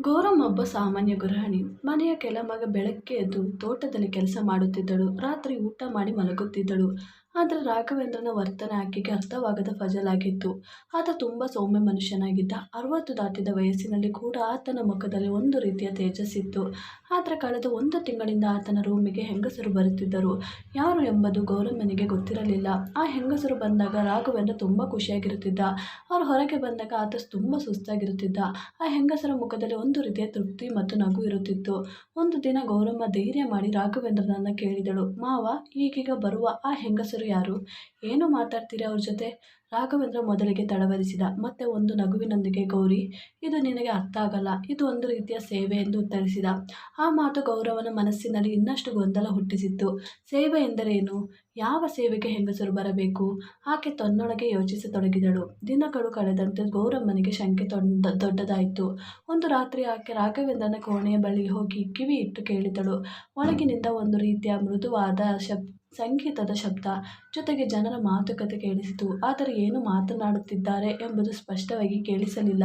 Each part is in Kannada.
ಗೌರಮ್ಮ ಒಬ್ಬ ಸಾಮಾನ್ಯ ಗೃಹಿಣಿ. ಮನೆಯ ಕೆಲ ಮಗ ಬೆಳಗ್ಗೆ ಎದ್ದು ತೋಟದಲ್ಲಿ ಕೆಲಸ ಮಾಡುತ್ತಿದ್ದಳು. ರಾತ್ರಿ ಊಟ ಮಾಡಿ ಮಲಗುತ್ತಿದ್ದಳು. ಆದರೆ ರಾಘವೇಂದ್ರನ ವರ್ತನೆ ಆಕೆಗೆ ಅರ್ಥವಾಗದ ಫಜಲಾಗಿತ್ತು. ಆತ ತುಂಬ ಸೌಮ್ಯ ಮನುಷ್ಯನಾಗಿದ್ದ. ಅರವತ್ತು ದಾಟಿದ ವಯಸ್ಸಿನಲ್ಲಿ ಕೂಡ ಆತನ ಮುಖದಲ್ಲಿ ಒಂದು ರೀತಿಯ ತೇಜಸ್ಸಿತ್ತು ಆದರೆ ಕಳೆದ ಒಂದು ತಿಂಗಳಿಂದ ಆತನ ರೂಮಿಗೆ ಹೆಂಗಸರು ಬರುತ್ತಿದ್ದರು. ಯಾರು ಎಂಬುದು ಗೌರಮ್ಮನಿಗೆ ಗೊತ್ತಿರಲಿಲ್ಲ. ಆ ಹೆಂಗಸರು ಬಂದಾಗ ರಾಘವೇಂದ್ರ ತುಂಬ ಖುಷಿಯಾಗಿರುತ್ತಿದ್ದ. ಅವರು ಹೊರಗೆ ಬಂದಾಗ ಆತ ತುಂಬ ಸುಸ್ತಾಗಿರುತ್ತಿದ್ದ. ಆ ಹೆಂಗಸರ ಮುಖದಲ್ಲಿ ಒಂದು ರೀತಿಯ ತೃಪ್ತಿ ಮತ್ತು ನಗು ಇರುತ್ತಿತ್ತು. ಒಂದು ದಿನ ಗೌರಮ್ಮ ಧೈರ್ಯ ಮಾಡಿ ರಾಘವೇಂದ್ರನನ್ನು ಕೇಳಿದಳು. ಮಾವ, ಈಗೀಗ ಬರುವ ಆ ಹೆಂಗಸರು ಯಾರು? ಏನು ಮಾತಾಡ್ತೀರಿ ಅವ್ರ ಜೊತೆ? ರಾಘವೇಂದ್ರ ಮೊದಲಿಗೆ ತಡವರಿಸಿದ. ಮತ್ತೆ ಒಂದು ನಗುವಿನೊಂದಿಗೆ, ಗೌರಿ, ಇದು ನಿನಗೆ ಅರ್ಥ ಆಗಲ್ಲ. ಇದು ಒಂದು ರೀತಿಯ ಸೇವೆ ಎಂದು ಉತ್ತರಿಸಿದ. ಆ ಮಾತು ಗೌರವನ ಮನಸ್ಸಿನಲ್ಲಿ ಇನ್ನಷ್ಟು ಗೊಂದಲ ಹುಟ್ಟಿಸಿತ್ತು. ಸೇವೆ ಎಂದರೇನು? ಯಾವ ಸೇವೆಗೆ ಹೆಂಗಸರು ಬರಬೇಕು? ಆಕೆ ತನ್ನೊಳಗೆ ಯೋಚಿಸತೊಡಗಿದಳು. ದಿನಗಳು ಕಳೆದಂತೆ ಗೌರಮ್ಮನಿಗೆ ಶಂಕೆ ದೊಡ್ಡದಾಯಿತು. ಒಂದು ರಾತ್ರಿ ಆಕೆ ರಾಘವೇಂದ್ರನ ಕೋಣೆಯ ಬಳಿ ಹೋಗಿ ಕಿವಿ ಇಟ್ಟು ಕೇಳಿದಳು. ಒಳಗಿನಿಂದ ಒಂದು ರೀತಿಯ ಮೃದುವಾದ ಶಬ್ ಸಂಗೀತದ ಶಬ್ದ ಜೊತೆಗೆ ಜನರ ಮಾತುಕತೆ ಕೇಳಿಸಿತು. ಆದರೆ ಏನು ಮಾತನಾಡುತ್ತಿದ್ದಾರೆ ಎಂಬುದು ಸ್ಪಷ್ಟವಾಗಿ ಕೇಳಿಸಲಿಲ್ಲ.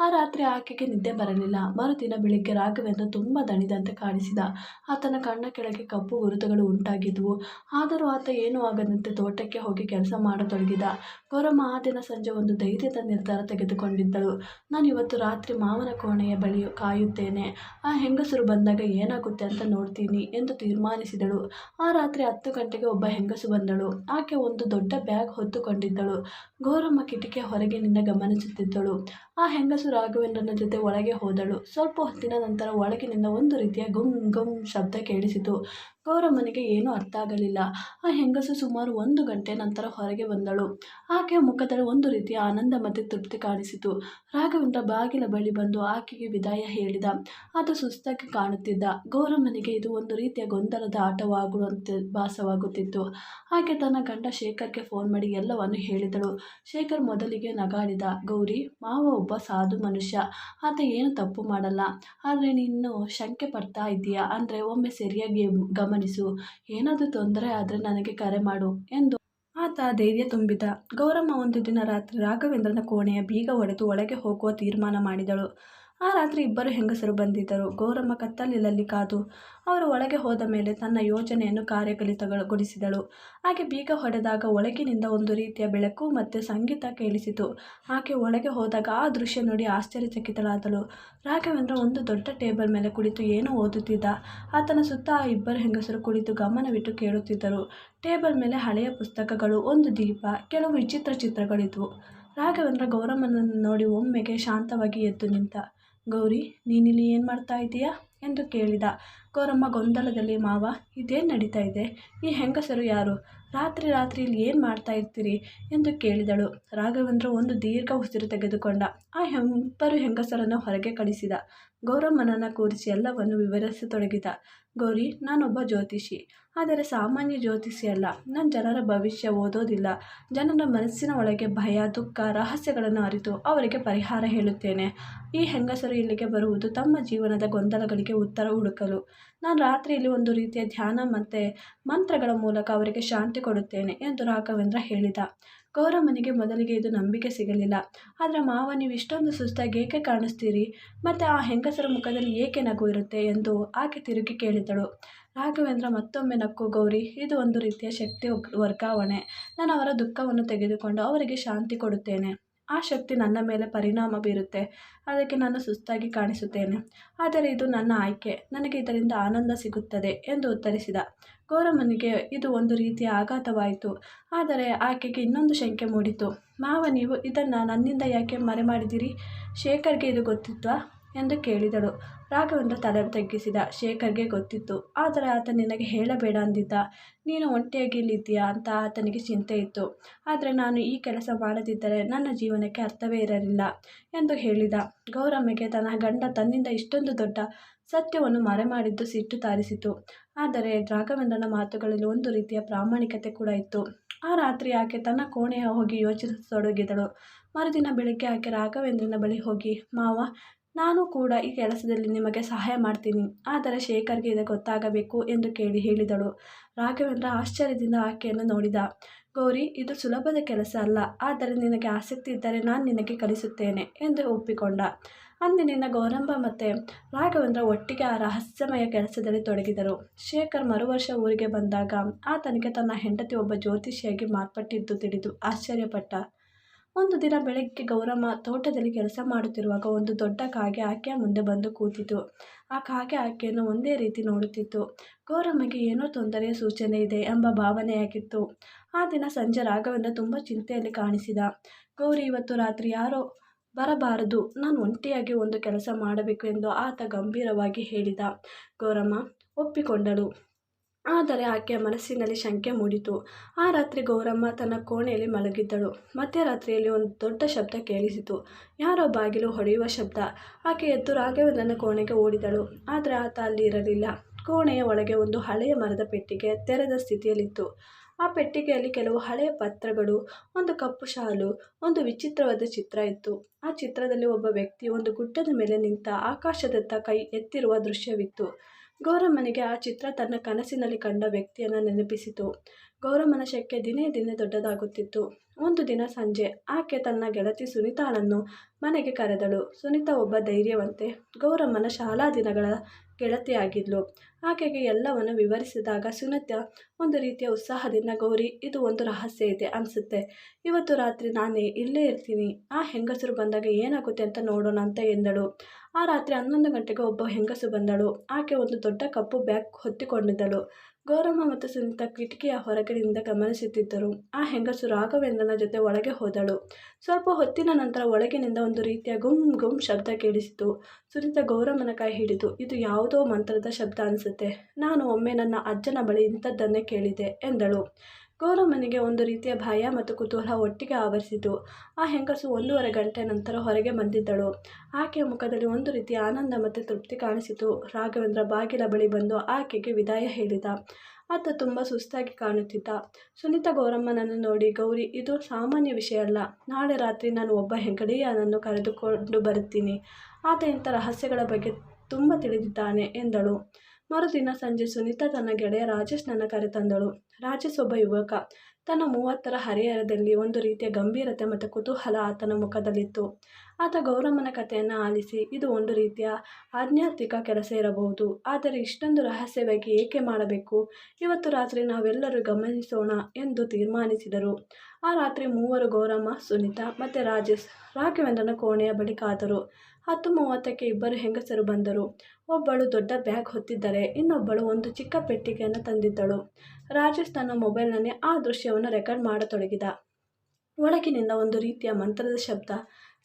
ಆ ರಾತ್ರಿ ಆಕೆಗೆ ನಿದ್ದೆ ಬರಲಿಲ್ಲ. ಮರುದಿನ ಬೆಳಿಗ್ಗೆ ರಾಘವೇಂದ್ರ ತುಂಬ ದಣಿದಂತೆ ಕಾಣಿಸಿದ. ಆತನ ಕಣ್ಣ ಕೆಳಗೆ ಕಪ್ಪು ಗುರುತುಗಳು ಉಂಟಾಗಿದ್ವು. ಆದರೂ ಆತ ಏನೂ ಆಗದಂತೆ ತೋಟಕ್ಕೆ ಹೋಗಿ ಕೆಲಸ ಮಾಡತೊಡಗಿದ. ಗೌರಮ್ಮ ಆ ದಿನ ಸಂಜೆ ಒಂದು ಧೈರ್ಯದ ನಿರ್ಧಾರ ತೆಗೆದುಕೊಂಡಿದ್ದಳು. ನಾನು ಇವತ್ತು ರಾತ್ರಿ ಮಾವನ ಕೋಣೆಯ ಬಳಿ ಕಾಯುತ್ತೇನೆ. ಆ ಹೆಂಗಸರು ಬಂದಾಗ ಏನಾಗುತ್ತೆ ಅಂತ ನೋಡ್ತೀನಿ ಎಂದು ತೀರ್ಮಾನಿಸಿದಳು. ಆ ರಾತ್ರಿ ಹತ್ತು ಗಂಟೆಗೆ ಒಬ್ಬ ಹೆಂಗಸು ಬಂದಳು. ಆಕೆ ಒಂದು ದೊಡ್ಡ ಬ್ಯಾಗ್ ಹೊತ್ತುಕೊಂಡಿದ್ದಳು. ಗೌರಮ್ಮ ಕಿಟಕಿಯ ಹೊರಗಿನಿಂದ ಗಮನಿಸುತ್ತಿದ್ದಳು. ಆ ಹೆಂಗಸು ರಾಘವೇಂದ್ರನ ಜೊತೆ ಒಳಗೆ ಹೋದಳು. ಸ್ವಲ್ಪ ಹೊತ್ತಿನ ನಂತರ ಒಳಗಿನಿಂದ ಒಂದು ರೀತಿಯ ಗುಂ ಗುಂ ಶಬ್ದ ಕೇಳಿಸಿತು. ಗೌರಮ್ಮನಿಗೆ ಏನೂ ಅರ್ಥ ಆಗಲಿಲ್ಲ. ಆ ಹೆಂಗಸು ಸುಮಾರು ಒಂದು ಗಂಟೆ ನಂತರ ಹೊರಗೆ ಬಂದಳು. ಆಕೆಯ ಮುಖದಲ್ಲಿ ಒಂದು ರೀತಿಯ ಆನಂದ ಮತ್ತು ತೃಪ್ತಿ ಕಾಣಿಸಿತು. ರಾಘವೇಂದ್ರ ಬಾಗಿಲ ಬಳಿ ಬಂದು ಆಕೆಗೆ ವಿದಾಯ ಹೇಳಿದ. ಆತ ಸುಸ್ತಾಗಿ ಕಾಣುತ್ತಿದ್ದ. ಗೌರಮ್ಮನಿಗೆ ಇದು ಒಂದು ರೀತಿಯ ಗೊಂದಲದ ಆಟವಾಗುವಂತೆ ಭಾಸವಾಗುತ್ತಿತ್ತು. ಆಕೆ ತನ್ನ ಗಂಡ ಶೇಖರ್ಗೆ ಫೋನ್ ಮಾಡಿ ಎಲ್ಲವನ್ನು ಹೇಳಿದಳು. ಶೇಖರ್ ಮೊದಲಿಗೆ ನಗಾಡಿದ, ಗೌರಿ, ಮಾವ ಒಬ್ಬ ಸಾಧು ಮನುಷ್ಯ. ಆತ ಏನು ತಪ್ಪು ಮಾಡಲ್ಲ. ಆದರೆ ನೀನು ಶಂಕೆ ಪಡ್ತಾ ಇದ್ದೀಯಾ? ಅಂದರೆ ಒಮ್ಮೆ ಸರಿಯಾಗಿ ಗಮನಿಸು. ಏನಾದರೂ ತೊಂದರೆ ಆದರೆ ನನಗೆ ಕರೆ ಮಾಡು ಎಂದು ಆತ ಧೈರ್ಯ ತುಂಬಿದ. ಗೌರಮ್ಮ ಒಂದು ದಿನ ರಾತ್ರಿ ರಾಘವೇಂದ್ರನ ಕೋಣೆಯ ಬೀಗ ಒಡೆದು ಒಳಗೆ ಹೋಗುವ ತೀರ್ಮಾನ ಮಾಡಿದಳು. ಆ ರಾತ್ರಿ ಇಬ್ಬರು ಹೆಂಗಸರು ಬಂದಿದ್ದರು. ಗೌರಮ್ಮ ಕತ್ತಲಿನಲ್ಲಿ ಕಾದು ಅವರು ಒಳಗೆ ಹೋದ ಮೇಲೆ ತನ್ನ ಯೋಜನೆಯನ್ನು ಕಾರ್ಯಕಲಿತಗೊಳಿಸಿದಳು. ಹಾಗೆ ಬೀಗ ಹೊಡೆದಾಗ ಒಳಗಿನಿಂದ ಒಂದು ರೀತಿಯ ಬೆಳಕು ಮತ್ತು ಸಂಗೀತ ಕೇಳಿಸಿತು. ಆಕೆ ಒಳಗೆ ಹೋದಾಗ ಆ ದೃಶ್ಯ ನೋಡಿ ಆಶ್ಚರ್ಯಚಕಿತಳಾದಳು. ರಾಘವೇಂದ್ರ ಒಂದು ದೊಡ್ಡ ಟೇಬಲ್ ಮೇಲೆ ಕುಳಿತು ಏನೋ ಓದುತ್ತಿದ್ದ? ಆತನ ಸುತ್ತ ಆ ಇಬ್ಬರು ಹೆಂಗಸರು ಕುಳಿತು ಗಮನವಿಟ್ಟು ಕೇಳುತ್ತಿದ್ದರು. ಟೇಬಲ್ ಮೇಲೆ ಹಳೆಯ ಪುಸ್ತಕಗಳು, ಒಂದು ದೀಪ, ಕೆಲವು ವಿಚಿತ್ರ ಚಿತ್ರಗಳಿದ್ವು. ರಾಘವೇಂದ್ರ ಗೌರಮ್ಮನನ್ನು ನೋಡಿ ಒಮ್ಮೆಗೆ ಶಾಂತವಾಗಿ ಎದ್ದು ನಿಂತ ಗೌರಿ, ನೀನಿಲ್ಲಿ ಏನು ಮಾಡ್ತಾ ಇದ್ದೀಯಾ ಎಂದು ಕೇಳಿದ. ಗೌರಮ್ಮ ಗೊಂದಲದಲ್ಲಿ, ಮಾವ, ಇದೇನು ನಡೀತಾ ಇದೆ? ಈ ಹೆಂಗಸರು ಯಾರು? ರಾತ್ರಿ ರಾತ್ರಿ ಇಲ್ಲಿ ಏನು ಮಾಡ್ತಾ ಇರ್ತೀರಿ? ಎಂದು ಕೇಳಿದಳು. ರಾಘವೇಂದ್ರ ಒಂದು ದೀರ್ಘ ಉಸಿರು ತೆಗೆದುಕೊಂಡ. ಆ ಇಬ್ಬರು ಹೆಂಗಸರನ್ನು ಹೊರಗೆ ಕಳಿಸಿದ. ಗೌರಮ್ಮನನ್ನು ಕೂರಿಸಿ ಎಲ್ಲವನ್ನು ವಿವರಿಸತೊಡಗಿದ. ಗೌರಿ, ನಾನೊಬ್ಬ ಜ್ಯೋತಿಷಿ. ಆದರೆ ಸಾಮಾನ್ಯ ಜ್ಯೋತಿಷಿ ಅಲ್ಲ. ನಾನು ಜನರ ಭವಿಷ್ಯ ಓದೋದಿಲ್ಲ. ಜನರ ಮನಸ್ಸಿನ ಒಳಗೆ ಭಯ, ದುಃಖ, ರಹಸ್ಯಗಳನ್ನು ಅರಿತು ಅವರಿಗೆ ಪರಿಹಾರ ಹೇಳುತ್ತೇನೆ. ಈ ಹೆಂಗಸರು ಇಲ್ಲಿಗೆ ಬರುವುದು ತಮ್ಮ ಜೀವನದ ಗೊಂದಲಗಳಿಗೆ ಉತ್ತರ ಹುಡುಕಲು. ನಾನು ರಾತ್ರಿಯಲ್ಲಿ ಒಂದು ರೀತಿಯ ಧ್ಯಾನ ಮತ್ತು ಮಂತ್ರಗಳ ಮೂಲಕ ಅವರಿಗೆ ಶಾಂತಿ ಕೊಡುತ್ತೇನೆ ಎಂದು ರಾಘವೇಂದ್ರ ಹೇಳಿದ. ಗೌರಮ್ಮನಿಗೆ ಮೊದಲಿಗೆ ಇದು ನಂಬಿಕೆ ಸಿಗಲಿಲ್ಲ. ಆದರೆ ಮಾವ, ನೀವು ಇಷ್ಟೊಂದು ಸುಸ್ತಾಗಿ ಏಕೆ ಕಾಣಿಸ್ತೀರಿ? ಮತ್ತು ಆ ಹೆಂಗಸರ ಮುಖದಲ್ಲಿ ಏಕೆ ನಗು ಇರುತ್ತೆ ಎಂದು ಆಕೆ ತಿರುಗಿ ಕೇಳಿದಳು. ರಾಘವೇಂದ್ರ ಮತ್ತೊಮ್ಮೆ ನಕ್ಕು, ಗೌರಿ, ಇದು ಒಂದು ರೀತಿಯ ಶಕ್ತಿ ವರ್ಗಾವಣೆ. ನಾನು ಅವರ ದುಃಖವನ್ನು ತೆಗೆದುಕೊಂಡು ಅವರಿಗೆ ಶಾಂತಿ ಕೊಡುತ್ತೇನೆ. ಆ ಶಕ್ತಿ ನನ್ನ ಮೇಲೆ ಪರಿಣಾಮ ಬೀರುತ್ತೆ. ಅದಕ್ಕೆ ನಾನು ಸುಸ್ತಾಗಿ ಕಾಣಿಸುತ್ತೇನೆ. ಆದರೆ ಇದು ನನ್ನ ಆಯ್ಕೆ. ನನಗೆ ಇದರಿಂದ ಆನಂದ ಸಿಗುತ್ತದೆ ಎಂದು ಉತ್ತರಿಸಿದ. ಗೌರಮ್ಮನಿಗೆ ಇದು ಒಂದು ರೀತಿಯ ಆಘಾತವಾಯಿತು. ಆದರೆ ಆಕೆಗೆ ಇನ್ನೊಂದು ಶಂಕೆ ಮೂಡಿತು. ಮಾವ, ನೀವು ಇದನ್ನು ನನ್ನಿಂದ ಯಾಕೆ ಮರೆ ಮಾಡಿದಿರಿ ಶೇಖರ್ಗೆ ಇದು ಗೊತ್ತಿತ್ತಾ? ಎಂದು ಕೇಳಿದಳು. ರಾಘವೇಂದ್ರ ತಲೆ ತಗ್ಗಿಸಿದ. ಶೇಖರ್ಗೆ ಗೊತ್ತಿತ್ತು. ಆದರೆ ಆತ ನಿನಗೆ ಹೇಳಬೇಡ ಅಂದಿದ್ದ. ನೀನು ಒಂಟಿಯಾಗಿ ಇಲ್ಲಿದ್ದೀಯಾ ಅಂತ ಆತನಿಗೆ ಚಿಂತೆ ಇತ್ತು. ಆದರೆ ನಾನು ಈ ಕೆಲಸ ಮಾಡದಿದ್ದರೆ ನನ್ನ ಜೀವನಕ್ಕೆ ಅರ್ಥವೇ ಇರಲಿಲ್ಲ ಎಂದು ಹೇಳಿದ. ಗೌರಮ್ಮಗೆ ತನ್ನ ಗಂಡ ತನ್ನಿಂದ ಇಷ್ಟೊಂದು ದೊಡ್ಡ ಸತ್ಯವನ್ನು ಮರೆಮಾಡಿದ್ದು ಸಿಟ್ಟು ತಾರಿಸಿತು. ಆದರೆ ರಾಘವೇಂದ್ರನ ಮಾತುಗಳಲ್ಲಿ ಒಂದು ರೀತಿಯ ಪ್ರಾಮಾಣಿಕತೆ ಕೂಡ ಇತ್ತು. ಆ ರಾತ್ರಿ ಆಕೆ ತನ್ನ ಕೋಣೆಯ ಹೋಗಿ ಯೋಚಿಸತೊಡಗಿದಳು. ಮರುದಿನ ಬೆಳಿಗ್ಗೆ ಆಕೆ ರಾಘವೇಂದ್ರನ ಬಳಿ ಹೋಗಿ, ಮಾವ, ನಾನು ಕೂಡ ಈ ಕೆಲಸದಲ್ಲಿ ನಿಮಗೆ ಸಹಾಯ ಮಾಡ್ತೀನಿ. ಆದರೆ ಶೇಖರ್ಗೆ ಇದು ಗೊತ್ತಾಗಬೇಕು ಎಂದು ಕೇಳಿ ಹೇಳಿದಳು. ರಾಘವೇಂದ್ರ ಆಶ್ಚರ್ಯದಿಂದ ಆಕೆಯನ್ನು ನೋಡಿದ. ಗೌರಿ, ಇದು ಸುಲಭದ ಕೆಲಸ ಅಲ್ಲ. ಆದರೆ ನಿನಗೆ ಆಸಕ್ತಿ ಇದ್ದರೆ ನಾನು ನಿನಗೆ ಕಲಿಸುತ್ತೇನೆ ಎಂದು ಒಪ್ಪಿಕೊಂಡ. ಅಂದಿನಿಂದ ಗೌರಂಬ ಮತ್ತು ರಾಘವೇಂದ್ರ ಒಟ್ಟಿಗೆ ಆ ರಹಸ್ಯಮಯ ಕೆಲಸದಲ್ಲಿ ತೊಡಗಿದರು. ಶೇಖರ್ ಮರುವರ್ಷ ಊರಿಗೆ ಬಂದಾಗ ಆತನಿಗೆ ತನ್ನ ಹೆಂಡತಿ ಒಬ್ಬ ಜ್ಯೋತಿಷಿಯಾಗಿ ಮಾರ್ಪಟ್ಟಿದ್ದು ತಿಳಿದು ಆಶ್ಚರ್ಯಪಟ್ಟ. ಒಂದು ದಿನ ಬೆಳಗ್ಗೆ ಗೌರಮ್ಮ ತೋಟದಲ್ಲಿ ಕೆಲಸ ಮಾಡುತ್ತಿರುವಾಗ ಒಂದು ದೊಡ್ಡ ಕಾಗೆ ಆಕೆಯ ಮುಂದೆ ಬಂದು ಕೂತಿತು. ಆ ಕಾಗೆ ಆಕೆಯನ್ನು ಒಂದೇ ರೀತಿ ನೋಡುತ್ತಿತ್ತು. ಗೌರಮ್ಮಗೆ ಏನೋ ತೊಂದರೆಯ ಸೂಚನೆ ಇದೆ ಎಂಬ ಭಾವನೆಯಾಗಿತ್ತು. ಆ ದಿನ ಸಂಜೆ ರಾಘವೇಂದ್ರ ತುಂಬ ಚಿಂತೆಯಲ್ಲಿ ಕಾಣಿಸಿದ. ಗೌರಿ, ಇವತ್ತು ರಾತ್ರಿ ಯಾರೋ ಬರಬಾರದು. ನಾನು ಒಂಟಿಯಾಗಿ ಒಂದು ಕೆಲಸ ಮಾಡಬೇಕು ಎಂದು ಆತ ಗಂಭೀರವಾಗಿ ಹೇಳಿದ. ಗೌರಮ್ಮ ಒಪ್ಪಿಕೊಂಡಳು. ಆದರೆ ಆಕೆಯ ಮನಸ್ಸಿನಲ್ಲಿ ಶಂಕೆ ಮೂಡಿತು. ಆ ರಾತ್ರಿ ಗೌರಮ್ಮ ತನ್ನ ಕೋಣೆಯಲ್ಲಿ ಮಲಗಿದ್ದಳು. ಮಧ್ಯರಾತ್ರಿಯಲ್ಲಿ ಒಂದು ದೊಡ್ಡ ಶಬ್ದ ಕೇಳಿಸಿತು. ಯಾರೋ ಬಾಗಿಲು ಹೊಡೆಯುವ ಶಬ್ದ. ಆಕೆ ಎದ್ದು ರಾಘವೇಂದ್ರನ ಕೋಣೆಗೆ ಓಡಿದಳು. ಆದರೆ ಆತ ಅಲ್ಲಿ ಇರಲಿಲ್ಲ. ಕೋಣೆಯ ಒಳಗೆ ಒಂದು ಹಳೆಯ ಮರದ ಪೆಟ್ಟಿಗೆ ತೆರೆದ ಸ್ಥಿತಿಯಲ್ಲಿತ್ತು. ಆ ಪೆಟ್ಟಿಗೆಯಲ್ಲಿ ಕೆಲವು ಹಳೆಯ ಪತ್ರಗಳು, ಒಂದು ಕಪ್ಪು ಶಾಲು, ಒಂದು ವಿಚಿತ್ರವಾದ ಚಿತ್ರ ಇತ್ತು. ಆ ಚಿತ್ರದಲ್ಲಿ ಒಬ್ಬ ವ್ಯಕ್ತಿ ಒಂದು ಗುಡ್ಡದ ಮೇಲೆ ನಿಂತ ಆಕಾಶದತ್ತ ಕೈ ಎತ್ತಿರುವ ದೃಶ್ಯವಿತ್ತು. ಗೌರಮ್ಮನಿಗೆ ಆ ಚಿತ್ರ ತನ್ನ ಕನಸಿನಲ್ಲಿ ಕಂಡ ವ್ಯಕ್ತಿಯನ್ನು ನೆನಪಿಸಿತು. ಗೌರಮ್ಮನ ಶಕ್ಕೆ ದಿನೇ ದಿನೇ ದೊಡ್ಡದಾಗುತ್ತಿತ್ತು. ಒಂದು ದಿನ ಸಂಜೆ, ಆಕೆ ತನ್ನ ಗೆಳತಿ ಸುನಿತಾಳನ್ನು ಮನೆಗೆ ಕರೆದಳು. ಸುನಿತಾ ಒಬ್ಬ ಧೈರ್ಯವಂತೆ, ಗೌರಮ್ಮನ ಶಾಲಾ ದಿನಗಳ ಗೆಳತಿಯಾಗಿದ್ಲು. ಆಕೆಗೆ ಎಲ್ಲವನ್ನು ವಿವರಿಸಿದಾಗ ಸುನಿತಾ ಒಂದು ರೀತಿಯ ಉತ್ಸಾಹದಿಂದ, ಗೌರಿ, ಇದು ಒಂದು ರಹಸ್ಯ ಇದೆ ಅನಿಸುತ್ತೆ. ಇವತ್ತು ರಾತ್ರಿ ನಾನೇ ಇಲ್ಲೇ ಇರ್ತೀನಿ. ಆ ಹೆಂಗಸರು ಬಂದಾಗ ಏನಾಗುತ್ತೆ ಅಂತ ನೋಡೋಣ ಅಂತ ಎಂದಳು. ಆ ರಾತ್ರಿ ಹನ್ನೊಂದು ಗಂಟೆಗೆ ಒಬ್ಬ ಹೆಂಗಸು ಬಂದಳು. ಆಕೆ ಒಂದು ದೊಡ್ಡ ಕಪ್ಪು ಬ್ಯಾಗ್ ಹೊತ್ತಿಕೊಂಡಿದ್ದಳು. ಗೌರಮ್ಮ ಮತ್ತು ಸುನೀತಾ ಕಿಟಕಿಯ ಹೊರಗಡೆಯಿಂದ ಗಮನಿಸುತ್ತಿದ್ದರು. ಆ ಹೆಂಗಸು ರಾಘವೇಂದ್ರನ ಜೊತೆ ಒಳಗೆ ಹೋದಳು. ಸ್ವಲ್ಪ ಹೊತ್ತಿನ ನಂತರ ಒಳಗಿನಿಂದ ಒಂದು ರೀತಿಯ ಗುಮ್ ಗುಮ್ ಶಬ್ದ ಕೇಳಿಸಿತು. ಸುನೀತಾ ಗೌರಮ್ಮನ ಕೈ ಹಿಡಿದು, ಇದು ಯಾವುದೋ ಮಂತ್ರದ ಶಬ್ದ ಅನಿಸುತ್ತೆ. ನಾನು ಒಮ್ಮೆ ನನ್ನ ಅಜ್ಜನ ಬಳಿ ಇಂಥದ್ದನ್ನೇ ಕೇಳಿದೆ ಎಂದಳು. ಗೌರಮ್ಮನಿಗೆ ಒಂದು ರೀತಿಯ ಭಯ ಮತ್ತು ಕುತೂಹಲ ಒಟ್ಟಿಗೆ ಆವರಿಸಿತು. ಆ ಹೆಂಗಸು ಒಂದೂವರೆ ಗಂಟೆ ನಂತರ ಹೊರಗೆ ಬಂದಿದ್ದಳು. ಆಕೆಯ ಮುಖದಲ್ಲಿ ಒಂದು ರೀತಿಯ ಆನಂದ ಮತ್ತು ತೃಪ್ತಿ ಕಾಣಿಸಿತು. ರಾಘವೇಂದ್ರ ಬಾಗಿಲ ಬಳಿ ಬಂದು ಆಕೆಗೆ ವಿದಾಯ ಹೇಳಿದ. ಆತ ತುಂಬ ಸುಸ್ತಾಗಿ ಕಾಣುತ್ತಿದ್ದ. ಸುನೀತಾ ಗೌರಮ್ಮನನ್ನು ನೋಡಿ, ಗೌರಿ, ಇದು ಸಾಮಾನ್ಯ ವಿಷಯ ಅಲ್ಲ. ನಾಳೆ ರಾತ್ರಿ ನಾನು ಒಬ್ಬ ಹೆಂಗಡಿಯನನ್ನು ಕರೆದುಕೊಂಡು ಬರುತ್ತೀನಿ. ಆತ ಇಂಥ ರಹಸ್ಯಗಳ ಬಗ್ಗೆ ತುಂಬ ತಿಳಿದಿದ್ದಾನೆ ಎಂದಳು. ಮರುದಿನ ಸಂಜೆ ಸುನೀತಾ ತನ್ನ ಗೆಳೆಯ ರಾಜೇಶ್ನನ್ನು ಕರೆತಂದಳು ರಾಜೇಶ್ ಒಬ್ಬ ಯುವಕ. ತನ್ನ ಮೂವತ್ತರ ಹರಿಹರದಲ್ಲಿ ಒಂದು ರೀತಿಯ ಗಂಭೀರತೆ ಮತ್ತು ಕುತೂಹಲ ಆತನ ಮುಖದಲ್ಲಿತ್ತು. ಆತ ಗೌರಮ್ಮನ ಕಥೆಯನ್ನು ಆಲಿಸಿ, ಇದು ಒಂದು ರೀತಿಯ ಆಧ್ಯಾತ್ಮಿಕ ಕೆಲಸ ಇರಬಹುದು. ಆದರೆ ಇಷ್ಟೊಂದು ರಹಸ್ಯವಾಗಿ ಏಕೆ ಮಾಡಬೇಕು? ಇವತ್ತು ರಾತ್ರಿ ನಾವೆಲ್ಲರೂ ಗಮನಿಸೋಣ ಎಂದು ತೀರ್ಮಾನಿಸಿದರು. ಆ ರಾತ್ರಿ ಮೂವರು ಗೌರಮ್ಮ, ಸುನೀತಾ ಮತ್ತು ರಾಜೇಶ್ ರಾಘವೇಂದ್ರನ ಕೋಣೆಯ ಬಳಿ ಕಾದರು ಹತ್ತು ಮೂವತ್ತಕ್ಕೆ ಇಬ್ಬರು ಹೆಂಗಸರು ಬಂದರು. ಒಬ್ಬಳು ದೊಡ್ಡ ಬ್ಯಾಗ್ ಹೊತ್ತಿದ್ದರೆ ಇನ್ನೊಬ್ಬಳು ಒಂದು ಚಿಕ್ಕ ಪೆಟ್ಟಿಗೆಯನ್ನು ತಂದಿದ್ದಳು. ರಾಜೇಶ್ ತನ್ನ ಮೊಬೈಲ್ನಲ್ಲಿ ಆ ದೃಶ್ಯವನ್ನು ರೆಕಾರ್ಡ್ ಮಾಡತೊಡಗಿದ. ಒಳಗಿನಿಂದ ಒಂದು ರೀತಿಯ ಮಂತ್ರದ ಶಬ್ದ,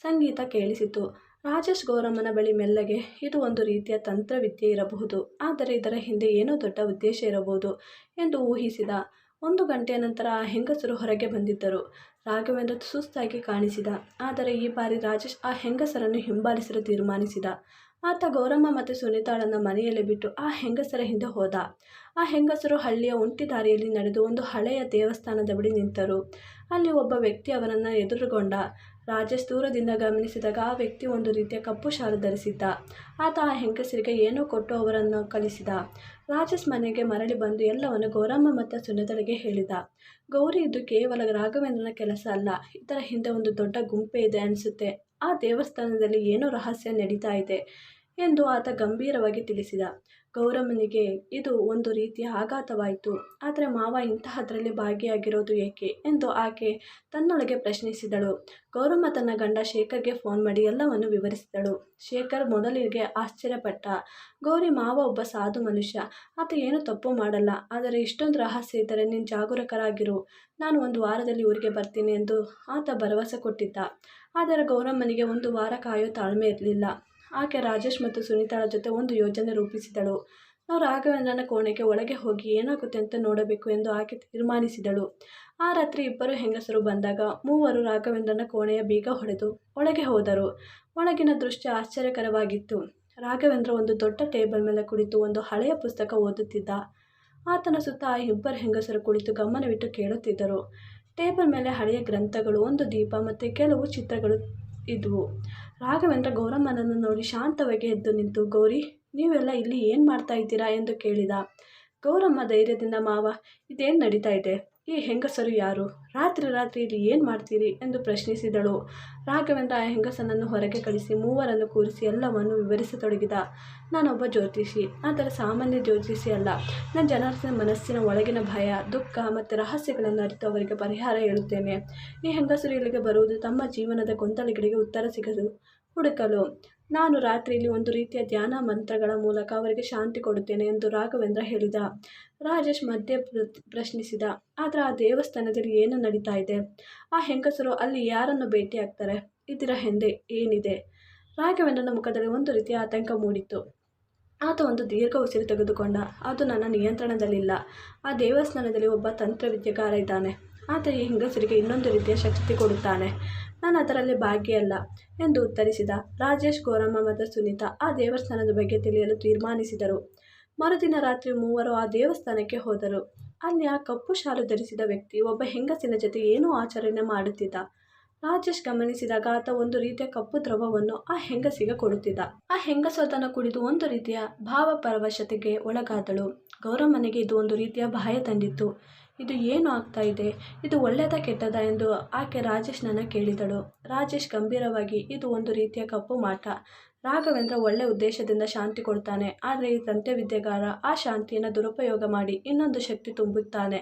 ಸಂಗೀತ ಕೇಳಿಸಿತು. ರಾಜೇಶ್ ಗೌರಮ್ಮನ ಬಳಿ ಮೆಲ್ಲಗೆ, ಇದು ಒಂದು ರೀತಿಯ ತಂತ್ರವಿದ್ಯೆ ಇರಬಹುದು, ಆದರೆ ಇದರ ಹಿಂದೆ ಏನೋ ದೊಡ್ಡ ಉದ್ದೇಶ ಇರಬಹುದು, ಎಂದು ಊಹಿಸಿದ. ಒಂದು ಗಂಟೆಯ ನಂತರ ಆ ಹೆಂಗಸರು ಹೊರಗೆ ಬಂದಿದ್ದರು. ರಾಘವೇಂದ್ರ ಸುಸ್ತಾಗಿ ಕಾಣಿಸಿದ. ಆದರೆ ಈ ಬಾರಿ ರಾಜೇಶ್ ಆ ಹೆಂಗಸರನ್ನು ಹಿಂಬಾಲಿಸಲು ತೀರ್ಮಾನಿಸಿದ. ಆತ ಗೌರಮ್ಮ ಮತ್ತು ಸುನೀತಾಳನ್ನು ಮನೆಯಲ್ಲಿ ಬಿಟ್ಟು ಆ ಹೆಂಗಸರ ಹಿಂದೆ ಹೋದ. ಆ ಹೆಂಗಸರು ಹಳ್ಳಿಯ ಒಂಟಿ ದಾರಿಯಲ್ಲಿ ನಡೆದು ಒಂದು ಹಳೆಯ ದೇವಸ್ಥಾನದ ಬಳಿ ನಿಂತರು. ಅಲ್ಲಿ ಒಬ್ಬ ವ್ಯಕ್ತಿ ಅವರನ್ನು ಎದುರುಗೊಂಡ. ರಾಜೇಶ್ ದೂರದಿಂದ ಗಮನಿಸಿದಾಗ ಆ ವ್ಯಕ್ತಿ ಒಂದು ರೀತಿಯ ಕಪ್ಪು ಶಾಲು ಧರಿಸಿದ್ದ. ಆತ ಆ ಹೆಂಗಸರಿಗೆ ಏನೋ ಕೊಟ್ಟು ಅವರನ್ನು ಕಳಿಸಿದ. ರಾಜೇಶ್ ಮನೆಗೆ ಮರಳಿ ಬಂದು ಎಲ್ಲವನ್ನು ಗೌರಮ್ಮ ಮತ್ತು ಸುನಿತಳಿಗೆ ಹೇಳಿದ. ಗೌರಿ ಇದು ಕೇವಲ ರಾಘವೇಂದ್ರನ ಕೆಲಸ ಅಲ್ಲ, ಇದರ ಹಿಂದೆ ಒಂದು ದೊಡ್ಡ ಗುಂಪೆ ಇದೆ ಅನಿಸುತ್ತೆ. ಆ ದೇವಸ್ಥಾನದಲ್ಲಿ ಏನೋ ರಹಸ್ಯ ನಡೀತಾ ಇದೆ ಎಂದು ಆತ ಗಂಭೀರವಾಗಿ ತಿಳಿಸಿದ. ಗೌರಮ್ಮನಿಗೆ ಇದು ಒಂದು ರೀತಿಯ ಆಘಾತವಾಯಿತು. ಆದರೆ ಮಾವ ಇಂತಹದರಲ್ಲಿ ಭಾಗಿಯಾಗಿರೋದು ಏಕೆ ಎಂದು ಆಕೆ ತನ್ನೊಳಗೆ ಪ್ರಶ್ನಿಸಿದಳು. ಗೌರಮ್ಮ ತನ್ನ ಗಂಡ ಶೇಖರ್ಗೆ ಫೋನ್ ಮಾಡಿ ಎಲ್ಲವನ್ನು ವಿವರಿಸಿದಳು. ಶೇಖರ್ ಮೊದಲಿಗೆ ಆಶ್ಚರ್ಯಪಟ್ಟ. ಗೌರಿ ಮಾವ ಒಬ್ಬ ಸಾಧು ಮನುಷ್ಯ. ಆತ ಏನು ತಪ್ಪು ಮಾಡಲ್ಲ. ಆದರೆ ಇಷ್ಟೊಂದು ರಹಸ್ಯ ಇದ್ದರೆ ನೀನು ಜಾಗರೂಕರಾಗಿರು. ನಾನು ಒಂದು ವಾರದಲ್ಲಿ ಊರಿಗೆ ಬರ್ತೀನಿ ಎಂದು ಆತ ಭರವಸೆ ಕೊಟ್ಟಿದ್ದ. ಆದರೆ ಗೌರಮ್ಮನಿಗೆ ಒಂದು ವಾರ ಕಾಯೋ ತಾಳ್ಮೆ ಇರಲಿಲ್ಲ. ಆಕೆ ರಾಜೇಶ್ ಮತ್ತು ಸುನೀತಾಳ ಜೊತೆ ಒಂದು ಯೋಜನೆ ರೂಪಿಸಿದಳು. ನಾವು ರಾಘವೇಂದ್ರನ ಕೋಣೆಗೆ ಒಳಗೆ ಹೋಗಿ ಏನಾಗುತ್ತೆ ಅಂತ ನೋಡಬೇಕು ಎಂದು ಆಕೆ ತೀರ್ಮಾನಿಸಿದಳು. ಆ ರಾತ್ರಿ ಇಬ್ಬರು ಹೆಂಗಸರು ಬಂದಾಗ ಮೂವರು ರಾಘವೇಂದ್ರನ ಕೋಣೆಯ ಬೀಗ ಹೊಡೆದು ಒಳಗೆ ಹೋದರು. ಒಳಗಿನ ದೃಶ್ಯ ಆಶ್ಚರ್ಯಕರವಾಗಿತ್ತು. ರಾಘವೇಂದ್ರ ಒಂದು ದೊಡ್ಡ ಟೇಬಲ್ ಮೇಲೆ ಕುಳಿತು ಒಂದು ಹಳೆಯ ಪುಸ್ತಕ ಓದುತ್ತಿದ್ದ. ಆತನ ಸುತ್ತ ಆ ಇಬ್ಬರು ಹೆಂಗಸರು ಕುಳಿತು ಗಮನವಿಟ್ಟು ಕೇಳುತ್ತಿದ್ದರು. ಟೇಬಲ್ ಮೇಲೆ ಹಳೆಯ ಗ್ರಂಥಗಳು, ಒಂದು ದೀಪ ಮತ್ತು ಕೆಲವು ಚಿತ್ರಗಳು ಇದ್ವು. ರಾಘವೇಂದ್ರ ಗೌರಮ್ಮನನ್ನು ನೋಡಿ ಶಾಂತವಾಗಿ ಎದ್ದು ನಿಂತು, ಗೌರಿ, ನೀವೆಲ್ಲ ಇಲ್ಲಿ ಏನು ಮಾಡ್ತಾ ಇದ್ದೀರಾ? ಎಂದು ಕೇಳಿದ. ಗೌರಮ್ಮ ಧೈರ್ಯದಿಂದ, ಮಾವ, ಇದೇನು ನಡೀತಾ ಇದೆ? ಈ ಹೆಂಗಸರು ಯಾರು? ರಾತ್ರಿ ರಾತ್ರಿ ಇಲ್ಲಿ ಏನು ಮಾಡ್ತೀರಿ? ಎಂದು ಪ್ರಶ್ನಿಸಿದಳು. ರಾಘವೇಂದ್ರ ಆ ಹೆಂಗಸನನ್ನು ಹೊರಗೆ ಕಳಿಸಿ ಮೂವರನ್ನು ಕೂರಿಸಿ ಎಲ್ಲವನ್ನು ವಿವರಿಸತೊಡಗಿದ. ನಾನೊಬ್ಬ ಜ್ಯೋತಿಷಿ, ಆದರೆ ಸಾಮಾನ್ಯ ಜ್ಯೋತಿಷಿ ಅಲ್ಲ. ನನ್ನ ಜನರ ಮನಸ್ಸಿನ ಒಳಗಿನ ಭಯ, ದುಃಖ ಮತ್ತು ರಹಸ್ಯಗಳನ್ನು ಅರಿತು ಅವರಿಗೆ ಪರಿಹಾರ ಹೇಳುತ್ತೇನೆ. ಈ ಹೆಂಗಸರು ಇಲ್ಲಿಗೆ ಬರುವುದು ತಮ್ಮ ಜೀವನದ ಗೊಂದಲಗಳಿಗೆ ಉತ್ತರ ಸಿಗಲು ಹುಡುಕಲು. ನಾನು ರಾತ್ರಿಯಲ್ಲಿ ಒಂದು ರೀತಿಯ ಧ್ಯಾನ ಮಂತ್ರಗಳ ಮೂಲಕ ಅವರಿಗೆ ಶಾಂತಿ ಕೊಡುತ್ತೇನೆ ಎಂದು ರಾಘವೇಂದ್ರ ಹೇಳಿದ. ರಾಜೇಶ್ ಮಧ್ಯೆ ಪ್ರಶ್ನಿಸಿದ. ಆದರೆ ಆ ದೇವಸ್ಥಾನದಲ್ಲಿ ಏನು ನಡೀತಾ ಇದೆ? ಆ ಹೆಂಗಸರು ಅಲ್ಲಿ ಯಾರನ್ನು ಭೇಟಿಯಾಗ್ತಾರೆ ಇದರ ಹಿಂದೆ ಏನಿದೆ? ರಾಘವೇಂದ್ರನ ಮುಖದಲ್ಲಿ ಒಂದು ರೀತಿಯ ಆತಂಕ ಮೂಡಿತ್ತು. ಆತ ಒಂದು ದೀರ್ಘ ಉಸಿರು ತೆಗೆದುಕೊಂಡ. ಅದು ನನ್ನ ನಿಯಂತ್ರಣದಲ್ಲಿಲ್ಲ. ಆ ದೇವಸ್ಥಾನದಲ್ಲಿ ಒಬ್ಬ ತಂತ್ರವಿದ್ಯೆಗಾರ ಇದ್ದಾನೆ. ಈ ಹೆಂಗಸರಿಗೆ ಇನ್ನೊಂದು ರೀತಿಯ ಶಕ್ತಿ ಕೊಡುತ್ತಾನೆ. ನಾನು ಅದರಲ್ಲಿ ಭಾಗಿಯಲ್ಲ ಎಂದು ಉತ್ತರಿಸಿದ ರಾಜೇಶ್ ಗೌರಮ್ಮ ಮತ್ತು ಸುನೀತಾ ಆ ದೇವಸ್ಥಾನದ ಬಗ್ಗೆ ತಿಳಿಯಲು ತೀರ್ಮಾನಿಸಿದರು. ಮರುದಿನ ರಾತ್ರಿ ಮೂವರು ಆ ದೇವಸ್ಥಾನಕ್ಕೆ ಹೋದರು. ಅಲ್ಲಿ ಆ ಕಪ್ಪು ಶಾಲು ಧರಿಸಿದ ವ್ಯಕ್ತಿ ಒಬ್ಬ ಹೆಂಗಸಿನ ಜೊತೆ ಏನೂ ಆಚರಣೆ ಮಾಡುತ್ತಿದ್ದ. ರಾಜೇಶ್ ಗಮನಿಸಿದಾಗ ಆತ ಒಂದು ರೀತಿಯ ಕಪ್ಪು ದ್ರವವನ್ನು ಆ ಹೆಂಗಸಿಗೆ ಕೊಡುತ್ತಿದ್ದ. ಆ ಹೆಂಗಸು ಅದನ್ನು ಕುಡಿದು ಒಂದು ರೀತಿಯ ಭಾವಪರವಶತೆಗೆ ಒಳಗಾದಳು. ಗೌರಮ್ಮನಿಗೆ ಇದು ಒಂದು ರೀತಿಯ ಭಯ ತಂದಿತ್ತು. ಇದು ಏನು ಆಗ್ತಾ ಇದೆ? ಇದು ಒಳ್ಳೆಯದ ಕೆಟ್ಟದ ಎಂದು ಆಕೆ ರಾಜೇಶ್ನನ್ನ ಕೇಳಿದಳು. ರಾಜೇಶ್ ಗಂಭೀರವಾಗಿ, ಇದು ಒಂದು ರೀತಿಯ ಕಪ್ಪು ಮಾಟ. ರಾಘವೇಂದ್ರ ಒಳ್ಳೆಯ ಉದ್ದೇಶದಿಂದ ಶಾಂತಿ ಕೊಡ್ತಾನೆ. ಆದರೆ ಈ ತಂತ್ರವಿದ್ಯೆಗಾರ ಆ ಶಾಂತಿಯನ್ನು ದುರುಪಯೋಗ ಮಾಡಿ ಇನ್ನೊಂದು ಶಕ್ತಿ ತುಂಬುತ್ತಾನೆ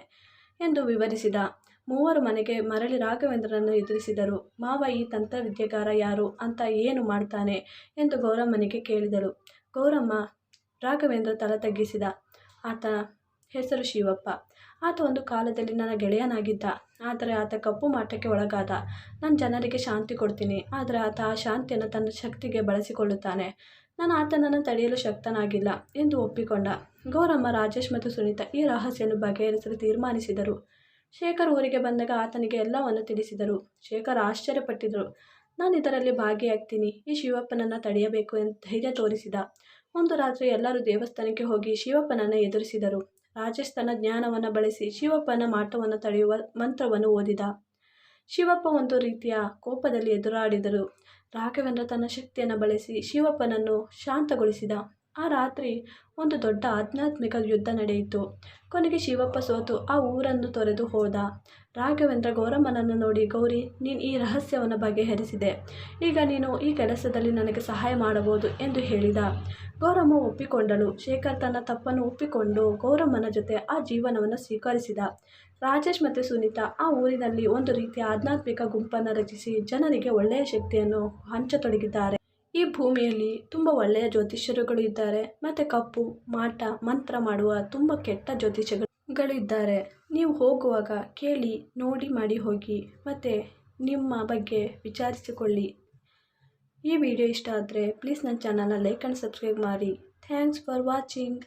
ಎಂದು ವಿವರಿಸಿದ. ಮೂವರು ಮನೆಗೆ ಮರಳಿ ರಾಘವೇಂದ್ರನನ್ನು ಎದುರಿಸಿದರು. ಮಾವ, ಈ ತಂತ್ರವಿದ್ಯೆಗಾರ ಯಾರು? ಅಂತ ಏನು ಮಾಡ್ತಾನೆ? ಎಂದು ಗೌರಮ್ಮನಿಗೆ ಕೇಳಿದಳು. ಗೌರಮ್ಮ, ರಾಘವೇಂದ್ರ ತಲೆ ತಗ್ಗಿಸಿದ. ಆತ ಹೆಸರು ಶಿವಪ್ಪ. ಆತ ಒಂದು ಕಾಲದಲ್ಲಿ ನನ್ನ ಗೆಳೆಯನಾಗಿದ್ದ. ಆದರೆ ಆತ ಕಪ್ಪು ಮಾಟಕ್ಕೆ ಒಳಗಾದ. ನಾನು ಜನರಿಗೆ ಶಾಂತಿ ಕೊಡ್ತೀನಿ. ಆದರೆ ಆತ ಆ ಶಾಂತಿಯನ್ನು ತನ್ನ ಶಕ್ತಿಗೆ ಬಳಸಿಕೊಳ್ಳುತ್ತಾನೆ. ನಾನು ಆತನನ್ನು ತಡೆಯಲು ಶಕ್ತನಾಗಿಲ್ಲ ಎಂದು ಒಪ್ಪಿಕೊಂಡ. ಗೌರಮ್ಮ, ರಾಜೇಶ್ ಮತ್ತು ಸುನೀತಾ ಈ ರಹಸ್ಯವನ್ನು ಬಗೆಹರಿಸಲು ತೀರ್ಮಾನಿಸಿದರು. ಶೇಖರ್ ಊರಿಗೆ ಬಂದಾಗ ಆತನಿಗೆ ಎಲ್ಲವನ್ನು ತಿಳಿಸಿದರು. ಶೇಖರ್ ಆಶ್ಚರ್ಯಪಟ್ಟಿದ್ದರು. ನಾನು ಇದರಲ್ಲಿ ಭಾಗಿಯಾಗ್ತೀನಿ. ಈ ಶಿವಪ್ಪನನ್ನು ತಡೆಯಬೇಕು ಎಂದು ಧೈರ್ಯ ತೋರಿಸಿದ. ಒಂದು ರಾತ್ರಿ ಎಲ್ಲರೂ ದೇವಸ್ಥಾನಕ್ಕೆ ಹೋಗಿ ಶಿವಪ್ಪನನ್ನು ಎದುರಿಸಿದರು. ರಾಜೇಶ್ ತನ್ನ ಜ್ಞಾನವನ್ನು ಬಳಸಿ ಶಿವಪ್ಪನ ಮಾಟವನ್ನು ತಡೆಯುವ ಮಂತ್ರವನ್ನು ಓದಿದ. ಶಿವಪ್ಪ ಒಂದು ರೀತಿಯ ಕೋಪದಲ್ಲಿ ಎದುರಾಡಿದರು. ರಾಘವೇಂದ್ರ ತನ್ನ ಶಕ್ತಿಯನ್ನು ಬಳಸಿ ಶಿವಪ್ಪನನ್ನು ಶಾಂತಗೊಳಿಸಿದ. ಆ ರಾತ್ರಿ ಒಂದು ದೊಡ್ಡ ಆಧ್ಯಾತ್ಮಿಕ ಯುದ್ಧ ನಡೆಯಿತು. ಕೊನೆಗೆ ಶಿವಪ್ಪ ಸೋತು, ಆ ಊರನ್ನು ತೊರೆದು ಹೋದ. ರಾಘವೇಂದ್ರ ಗೌರಮ್ಮನನ್ನು ನೋಡಿ, ಗೌರಿ, ನೀನು ಈ ರಹಸ್ಯವನ್ನು ಬಗೆಹರಿಸಿದೆ. ಈಗ ನೀನು ಈ ಕೆಲಸದಲ್ಲಿ ನನಗೆ ಸಹಾಯ ಮಾಡಬಹುದು ಎಂದು ಹೇಳಿದ. ಗೌರಮ್ಮ ಒಪ್ಪಿಕೊಂಡಳು. ಶೇಖರ್ ತನ್ನ ತಪ್ಪನ್ನು ಒಪ್ಪಿಕೊಂಡು ಗೌರಮ್ಮನ ಜೊತೆ ಆ ಜೀವನವನ್ನು ಸ್ವೀಕರಿಸಿದ. ರಾಜೇಶ್ ಮತ್ತು ಸುನೀತಾ ಆ ಊರಿನಲ್ಲಿ ಒಂದು ರೀತಿಯ ಆಧ್ಯಾತ್ಮಿಕ ಗುಂಪನ್ನು ರಚಿಸಿ ಜನರಿಗೆ ಒಳ್ಳೆಯ ಶಕ್ತಿಯನ್ನು ಹಂಚತೊಡಗಿದ್ದಾರೆ. ಈ ಭೂಮಿಯಲ್ಲಿ ತುಂಬ ಒಳ್ಳೆಯ ಜ್ಯೋತಿಷ್ಯರುಗಳು ಇದ್ದಾರೆ. ಮತ್ತು ಕಪ್ಪು, ಮಾಟ, ಮಂತ್ರ ಮಾಡುವ ತುಂಬ ಕೆಟ್ಟ ಜ್ಯೋತಿಷ್ಯಗಳು ಇದ್ದಾರೆ ನೀವು ಹೋಗುವಾಗ ಕೇಳಿ, ನೋಡಿ, ಮಾಡಿ ಹೋಗಿ. ಮತ್ತು ನಿಮ್ಮ ಬಗ್ಗೆ ವಿಚಾರಿಸಿಕೊಳ್ಳಿ. ಈ ವಿಡಿಯೋ ಇಷ್ಟ ಆದರೆ ಪ್ಲೀಸ್ ನನ್ನ ಚಾನಲ್ನ ಲೈಕ್ ಆ್ಯಂಡ್ ಸಬ್ಸ್ಕ್ರೈಬ್ ಮಾಡಿ. Thanks for watching